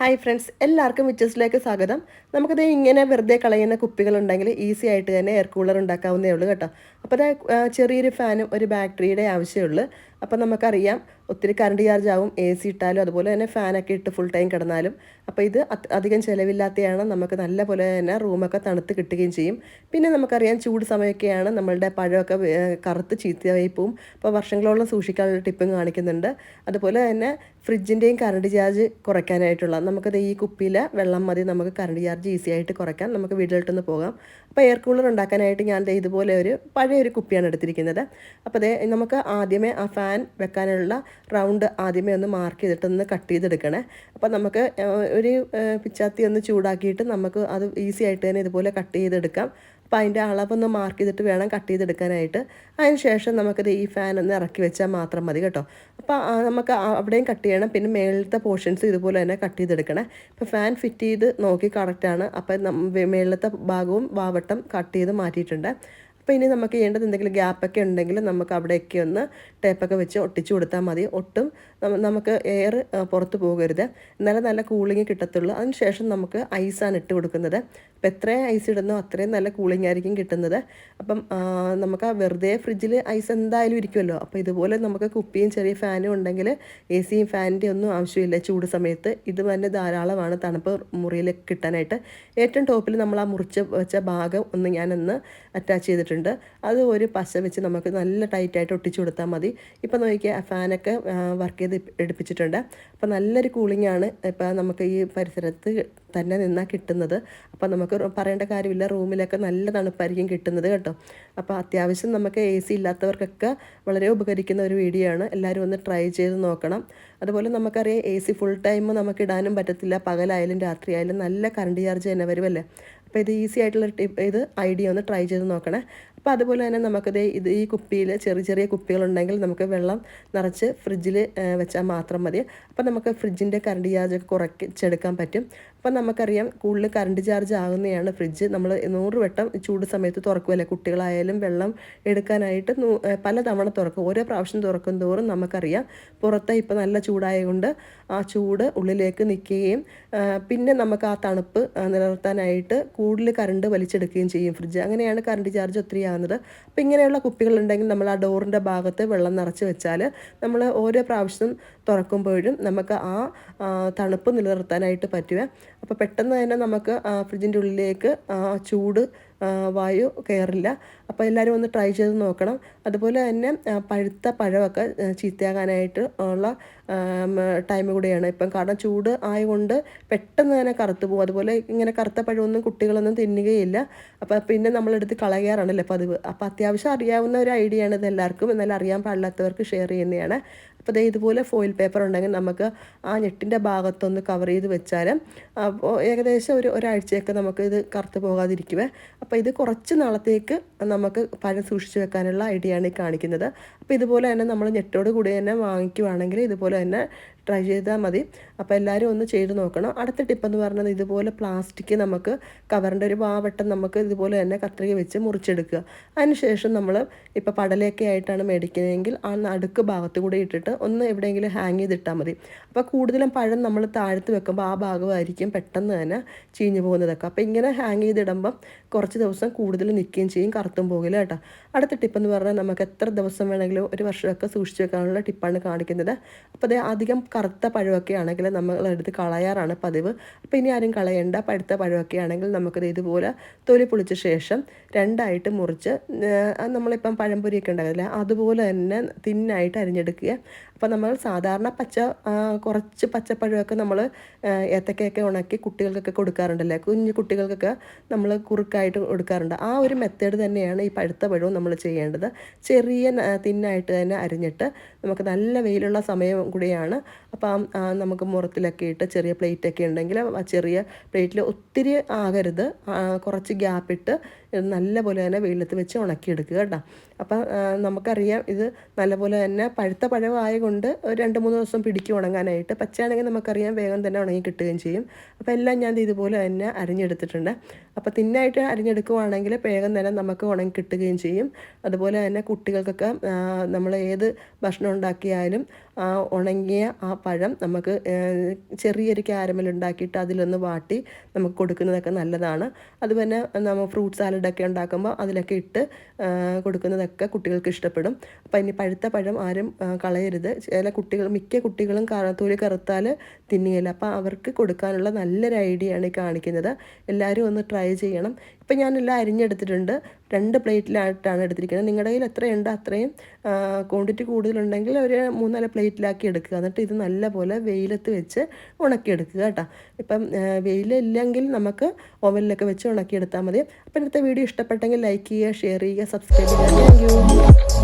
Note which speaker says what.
Speaker 1: Hi friends എല്ലാവർക്കും വിച്ചസിലേക്ക് സ്വാഗതം. നമുക്കത് ഇങ്ങനെ വെറുതെ കളയുന്ന കുപ്പികളുണ്ടെങ്കിൽ ഈസി ആയിട്ട് തന്നെ എയർ കൂളർ ഉണ്ടാക്കാവുന്നേ ഉള്ളൂ കേട്ടോ. അപ്പോൾ ചെറിയൊരു ഫാനും ഒരു ബാറ്ററിയുടെ ആവശ്യമുള്ളൂ. അപ്പോൾ നമുക്കറിയാം ഒത്തിരി കറണ്ട് ചാർജ് ആവും എ സി ഇട്ടാലും അതുപോലെ തന്നെ ഫാനൊക്കെ ഇട്ട് ഫുൾ ടൈം കിടന്നാലും. അപ്പോൾ ഇത് അധികം ചിലവില്ലാത്തതാണ് നമുക്ക് നല്ല പോലെ തന്നെ റൂമൊക്കെ തണുത്ത് കിട്ടുകയും ചെയ്യും. പിന്നെ നമുക്കറിയാം ചൂട് സമയമൊക്കെയാണ് നമ്മളുടെ പഴമൊക്കെ കറുത്ത് ചീത്തയായി പോവും. അപ്പോൾ വർഷങ്ങളോളം സൂക്ഷിക്കാനുള്ള ടിപ്പും കാണിക്കുന്നുണ്ട്. അതുപോലെ തന്നെ ഫ്രിഡ്ജിന്റെയും കറണ്ട് ചാർജ് കുറയ്ക്കാനായിട്ടുള്ള നമുക്കത് ഈ കുപ്പിയിലെ വെള്ളം മതി. നമുക്ക് കറണ്ട് ചാർജ് ഈസി ആയിട്ട് കുറയ്ക്കാം. നമുക്ക് വീട്ടിലോട്ടൊന്ന് പോകാം. അപ്പോൾ എയർ കൂളർ ഉണ്ടാക്കാനായിട്ട് ഞാൻ ഇതുപോലെ ഒരു പഴയ ഒരു കുപ്പിയാണ് എടുത്തിരിക്കുന്നത്. അപ്പോൾ ദേ നമുക്ക് ആദ്യമേ ആ ഫാൻ വെക്കാനുള്ള റൗണ്ട് ആദ്യമേ ഒന്ന് മാർക്ക് ചെയ്തിട്ട് ഒന്ന് കട്ട് ചെയ്തെടുക്കണേ. അപ്പോൾ നമുക്ക് ഒരു പിച്ചാത്തി ഒന്ന് ചൂടാക്കിയിട്ട് നമുക്ക് അത് ഈസി ആയിട്ട് തന്നെ ഇതുപോലെ കട്ട് ചെയ്തെടുക്കാം. അപ്പോൾ അതിന്റെ അളവൊന്ന് മാർക്ക് ചെയ്തിട്ട് വേണം കട്ട് ചെയ്തെടുക്കാനായിട്ട്. അതിന് ശേഷം നമുക്കത് ഈ ഫാൻ ഒന്ന് ഇറക്കി വെച്ചാൽ മാത്രം മതി കേട്ടോ. അപ്പോൾ നമുക്ക് അവിടെയും കട്ട് ചെയ്യണം. പിന്നെ മേളത്തെ പോർഷൻസ് ഇതുപോലെ തന്നെ കട്ട് ചെയ്തെടുക്കണേ. ഇപ്പോൾ ഫാൻ ഫിറ്റ് ചെയ്ത് നോക്കി കറക്റ്റാണ് അപ്പോൾ മേളിലത്തെ ഭാഗവും വാവട്ടം കട്ട് ചെയ്ത് മാറ്റിയിട്ടുണ്ട്. അപ്പോൾ ഇനി നമുക്ക് ചെയ്യേണ്ടത് എന്തെങ്കിലും ഗ്യാപ്പൊക്കെ ഉണ്ടെങ്കിൽ നമുക്ക് അവിടെയൊക്കെ ഒന്ന് ടേപ്പൊക്കെ വെച്ച് ഒട്ടിച്ചു കൊടുത്താൽ മതി. ഒട്ടും നമുക്ക് എയർ പുറത്ത് പോകരുത്. എന്നാലും നല്ല കൂളിംഗ് കിട്ടത്തുള്ളൂ. അതിനുശേഷം നമുക്ക് ഐസാണ് ഇട്ട് കൊടുക്കുന്നത്. അപ്പോൾ എത്രയും ഐസ് ഇടുന്നോ അത്രയും നല്ല കൂളിംഗ് ആയിരിക്കും കിട്ടുന്നത്. അപ്പം നമുക്ക് ആ വെറുതെ ഫ്രിഡ്ജിൽ ഐസ് എന്തായാലും ഇരിക്കുമല്ലോ. അപ്പോൾ ഇതുപോലെ നമുക്ക് കുപ്പിയും ചെറിയ ഫാനും ഉണ്ടെങ്കിൽ എ സിയും ഫാനിന്റെ ഒന്നും ആവശ്യമില്ല. ചൂട് സമയത്ത് ഇത് തന്നെ ധാരാളമാണ് തണുപ്പ് മുറിയിൽ കിട്ടാനായിട്ട്. ഏറ്റവും ടോപ്പിൽ നമ്മൾ ആ മുറിച്ച് വെച്ച ഭാഗം ഒന്ന് ഞാനൊന്ന് അറ്റാച്ച് ചെയ്തിട്ടുണ്ട്. അത് ഒരു പശ വെച്ച് നമുക്ക് നല്ല ടൈറ്റായിട്ട് ഒട്ടിച്ചു കൊടുത്താൽ മതി. ഇപ്പോൾ നോക്കിയാൽ ഫാനൊക്കെ വർക്ക് ചെയ്ത് എടുപ്പിച്ചിട്ടുണ്ട്. അപ്പോൾ നല്ലൊരു കൂളിംഗ് ആണ് ഇപ്പം നമുക്ക് ഈ പരിസരത്ത് തന്നെ നിന്നാൽ കിട്ടുന്നത്. അപ്പോൾ നമുക്ക് പറയേണ്ട കാര്യമില്ല. റൂമിലൊക്കെ നല്ല തണുപ്പായിരിക്കും കിട്ടുന്നത് കേട്ടോ. അപ്പോൾ അത്യാവശ്യം നമുക്ക് എ സി ഇല്ലാത്തവർക്കൊക്കെ വളരെ ഉപകരിക്കുന്ന ഒരു വീഡിയോ ആണ്. എല്ലാവരും ഒന്ന് ട്രൈ ചെയ്ത് നോക്കണം. അതുപോലെ നമുക്കറിയാം എ സി ഫുൾ ടൈം നമുക്ക് ഇടാനും പറ്റത്തില്ല. പകലായാലും രാത്രിയായാലും നല്ല കറണ്ട് ചാർജ് തന്നെ വരുമല്ലേ അപ്പോൾ ഇത് ഈസി ആയിട്ടുള്ള ടിപ്പ് ഇത് ഐഡിയ ഒന്ന് ട്രൈ ചെയ്ത് നോക്കണേ. അപ്പോൾ അതുപോലെ തന്നെ നമുക്കിത് ഇത് ഈ കുപ്പിയിൽ ചെറിയ ചെറിയ കുപ്പികളുണ്ടെങ്കിൽ നമുക്ക് വെള്ളം നിറച്ച് ഫ്രിഡ്ജിൽ വെച്ചാൽ മാത്രം മതി. അപ്പോൾ നമുക്ക് ഫ്രിഡ്ജിന്റെ കറണ്ട് ചാർജ് ഒക്കെ കുറച്ചെടുക്കാൻ പറ്റും. അപ്പോൾ നമുക്കറിയാം കൂടുതൽ കറണ്ട് ചാർജ് ആകുന്നതാണ് ഫ്രിഡ്ജ് നമ്മൾ നൂറ് വട്ടം ചൂട് സമയത്ത് തുറക്കുമല്ലേ കുട്ടികളായാലും വെള്ളം എടുക്കാനായിട്ട് പല തവണ തുറക്കും. ഓരോ പ്രാവശ്യം തുറക്കും തോറും നമുക്കറിയാം പുറത്ത് ഇപ്പോൾ നല്ല ചൂടായതുകൊണ്ട് ആ ചൂട് ഉള്ളിലേക്ക് നിൽക്കുകയും പിന്നെ നമുക്ക് ആ തണുപ്പ് നിലനിർത്താനായിട്ട് കൂടുതൽ കറണ്ട് വലിച്ചെടുക്കുകയും ചെയ്യും ഫ്രിഡ്ജ് അങ്ങനെയാണ് കറണ്ട് ചാർജ് ഒത്തിരി ആകുന്നത്. അപ്പോൾ ഇങ്ങനെയുള്ള കുപ്പികളുണ്ടെങ്കിൽ നമ്മൾ ആ ഡോറിന്റെ ഭാഗത്ത് വെള്ളം നിറച്ച് വെച്ചാൽ നമ്മൾ ഓരോ പ്രാവശ്യം തുറക്കുമ്പോഴും നമുക്ക് ആ, തണുപ്പ് നിലനിർത്താനായിട്ട് പറ്റുക. അപ്പോൾ പെട്ടെന്ന് തന്നെ നമുക്ക് ഫ്രിഡ്ജിന്റെ ഉള്ളിലേക്ക് ചൂട് വായു കയറില്ല. അപ്പോൾ എല്ലാവരും ഒന്ന് ട്രൈ ചെയ്ത് നോക്കണം. അതുപോലെ തന്നെ പഴുത്ത പഴമൊക്കെ ചീത്തയാകാനായിട്ട് ഉള്ള ടൈം കൂടെയാണ്. ഇപ്പം കാരണം ചൂട് ആയതുകൊണ്ട് പെട്ടെന്ന് തന്നെ കറുത്ത് പോകും. അതുപോലെ ഇങ്ങനെ കറുത്ത പഴമൊന്നും കുട്ടികളൊന്നും തിന്നുകയില്ല. അപ്പോൾ പിന്നെ നമ്മളെടുത്ത് കളയാറാണല്ലോ പതിവ്. അപ്പോൾ അത്യാവശ്യം അറിയാവുന്ന ഒരു ഐഡിയ ആണ് ഇത് എല്ലാവർക്കും എന്നാൽ അറിയാൻ പാടില്ലാത്തവർക്ക് ഷെയർ ചെയ്യുന്നതാണ്. അപ്പോൾ ദേ ഇതുപോലെ ഫോയിൽ പേപ്പർ ഉണ്ടെങ്കിൽ നമുക്ക് ആ ഞെട്ടിന്റെ ഭാഗത്തൊന്ന് കവർ ചെയ്ത് വെച്ചാൽ അപ്പോൾ ഏകദേശം ഒരു ഒരാഴ്ചയൊക്കെ നമുക്ക് ഇത് കറുത്ത് പോകാതിരിക്കുവേ. അപ്പോൾ ഇത് കുറച്ച് നാളത്തേക്ക് നമുക്ക് പഴം സൂക്ഷിച്ച് വെക്കാനുള്ള ഐഡിയ ആണ് കാണിക്കുന്നത്. അപ്പോൾ ഇതുപോലെ തന്നെ നമ്മൾ ഞെട്ടോട് കൂടി തന്നെ വാങ്ങിക്കുവാണെങ്കിൽ ഇതുപോലെ തന്നെ ട്രൈ ചെയ്താൽ മതി. അപ്പോൾ എല്ലാവരും ഒന്ന് ചെയ്ത് നോക്കണം. അടുത്ത ടിപ്പെന്ന് പറയുന്നത് ഇതുപോലെ പ്ലാസ്റ്റിക് നമുക്ക് കവറിന്റെ ഒരു വാവട്ടം നമുക്ക് ഇതുപോലെ തന്നെ കത്രിക വെച്ച് മുറിച്ചെടുക്കുക. അതിനുശേഷം നമ്മൾ ഇപ്പോൾ പടലയൊക്കെ ആയിട്ടാണ് മേടിക്കുന്നതെങ്കിൽ ആ നടുക്ക് ഭാഗത്ത് കൂടെ ഇട്ടിട്ട് ഒന്ന് എവിടെയെങ്കിലും ഹാങ് ചെയ്തിട്ടാൽ മതി. അപ്പോൾ കൂടുതലും പഴം നമ്മൾ താഴ്ത്ത് വെക്കുമ്പോൾ ആ ഭാഗമായിരിക്കും പെട്ടെന്ന് തന്നെ ചീഞ്ഞു പോകുന്നതൊക്കെ. അപ്പോൾ ഇങ്ങനെ ഹാങ് ചെയ്തിടുമ്പം കുറച്ച് ദിവസം കൂടുതൽ നിൽക്കുകയും ചെയ്യും കറുത്തും പോകില്ല കേട്ടോ. അടുത്ത ടിപ്പെന്ന് പറഞ്ഞാൽ നമുക്ക് എത്ര ദിവസം വേണമെങ്കിലും ഒരു വർഷമൊക്കെ സൂക്ഷിച്ച് വെക്കാനുള്ള ടിപ്പാണ് കാണിക്കുന്നത്. അപ്പോൾ അത് അധികം കറുത്ത പഴമൊക്കെ ആണെങ്കിൽ നമ്മൾ എടുത്ത് കളയാറാണ് പതിവ്. അപ്പോൾ ഇനി ആരും കളയണ്ട പഴുത്ത പഴമൊക്കെ ആണെങ്കിൽ നമുക്കത് ഇതുപോലെ തൊലി പൊളിച്ച ശേഷം രണ്ടായിട്ട് മുറിച്ച് നമ്മളിപ്പം പഴംപൊരിയൊക്കെ ഉണ്ടാകില്ല അതുപോലെ തന്നെ തിന്നായിട്ട് അരിഞ്ഞെടുക്കുക. അപ്പോൾ നമ്മൾ സാധാരണ പച്ച കുറച്ച് പച്ചപ്പഴമൊക്കെ നമ്മൾ ഏത്തക്കയൊക്കെ ഉണക്കി കുട്ടികൾക്കൊക്കെ കൊടുക്കാറുണ്ടല്ലേ കുഞ്ഞു കുട്ടികൾക്കൊക്കെ നമ്മൾ കുറുക്കായിട്ട് കൊടുക്കാറുണ്ട്. ആ ഒരു മെത്തേഡ് തന്നെയാണ് ഈ പഴുത്ത പഴവും നമ്മൾ ചെയ്യേണ്ടത്. ചെറിയ തിന്നായിട്ട് തന്നെ അരിഞ്ഞിട്ട് നമുക്ക് നല്ല വെയിലുള്ള സമയം കൂടിയാണ്. അപ്പം നമുക്ക് മുറത്തിലൊക്കെ ഇട്ട് ചെറിയ പ്ലേറ്റൊക്കെ ഉണ്ടെങ്കിൽ ചെറിയ പ്ലേറ്റിൽ ഒത്തിരി ആകരുത്. കുറച്ച് ഗ്യാപ്പിട്ട് ഇത് നല്ലപോലെ തന്നെ വെയിലത്ത് വെച്ച് ഉണക്കിയെടുക്കുക കേട്ടോ. അപ്പം നമുക്കറിയാം ഇത് നല്ലപോലെ തന്നെ പഴുത്ത പഴമായതുകൊണ്ട് ഒരു രണ്ട് മൂന്ന് ദിവസം പിടിക്കും ഉണങ്ങാനായിട്ട്. പച്ചയാണെങ്കിൽ നമുക്കറിയാം വേഗം തന്നെ ഉണങ്ങി കിട്ടുകയും ചെയ്യും. അപ്പോൾ എല്ലാം ഞാൻ ഇതുപോലെ തന്നെ അരിഞ്ഞെടുത്തിട്ടുണ്ട്. അപ്പോൾ തിന്നായിട്ട് അരിഞ്ഞെടുക്കുവാണെങ്കിൽ വേഗം തന്നെ നമുക്ക് ഉണങ്ങി കിട്ടുകയും ചെയ്യും. അതുപോലെ തന്നെ കുട്ടികൾക്കൊക്കെ നമ്മൾ ഏത് ഭക്ഷണം ഉണ്ടാക്കിയാലും ആ ഉണങ്ങിയ ആ പഴം നമുക്ക് ചെറിയൊരു ക്യാരമൽ ഉണ്ടാക്കിയിട്ട് അതിലൊന്ന് വാട്ടി നമുക്ക് കൊടുക്കുന്നതൊക്കെ നല്ലതാണ്. അതുപോലെ നമ്മൾ ഫ്രൂട്ട് സാലഡൊക്കെ ഉണ്ടാക്കുമ്പോൾ അതിലൊക്കെ ഇട്ട് കൊടുക്കുന്നതൊക്കെ കുട്ടികൾക്ക് ഇഷ്ടപ്പെടും. അപ്പം ഇനി പഴുത്ത പഴം ആരും കളയരുത്. ചില കുട്ടികൾ മിക്ക കുട്ടികളും തൊലി കറുത്താൽ തിന്നുകയില്ല. അപ്പോൾ അവർക്ക് കൊടുക്കാനുള്ള നല്ലൊരു ഐഡിയ ആണ് കാണിക്കുന്നത്. എല്ലാവരും ഒന്ന് ട്രൈ ചെയ്യണം. ഇപ്പം ഞാനെല്ലാം അരിഞ്ഞെടുത്തിട്ടുണ്ട്. രണ്ട് പ്ലേറ്റിലായിട്ടാണ് എടുത്തിരിക്കുന്നത്. നിങ്ങളുടെ കയ്യിൽ എത്രയുണ്ട് അത്രയും ക്വാണ്ടിറ്റി കൂടുതലുണ്ടെങ്കിൽ ഒരു മൂന്നാൽ പ്ലേറ്റിലാക്കി എടുക്കുക. എന്നിട്ട് ഇത് നല്ലപോലെ വെയിലത്ത് വെച്ച് ഉണക്കിയെടുക്കുക കേട്ടോ. ഇപ്പം വെയിലില്ലെങ്കിൽ നമുക്ക് ഓവനിലൊക്കെ വെച്ച് ഉണക്കിയെടുത്താൽ മതി. അപ്പം ഇന്നത്തെ വീഡിയോ ഇഷ്ടപ്പെട്ടെങ്കിൽ ലൈക്ക് ചെയ്യുക ഷെയർ ചെയ്യുക സബ്സ്ക്രൈബ് ചെയ്യുക. താങ്ക്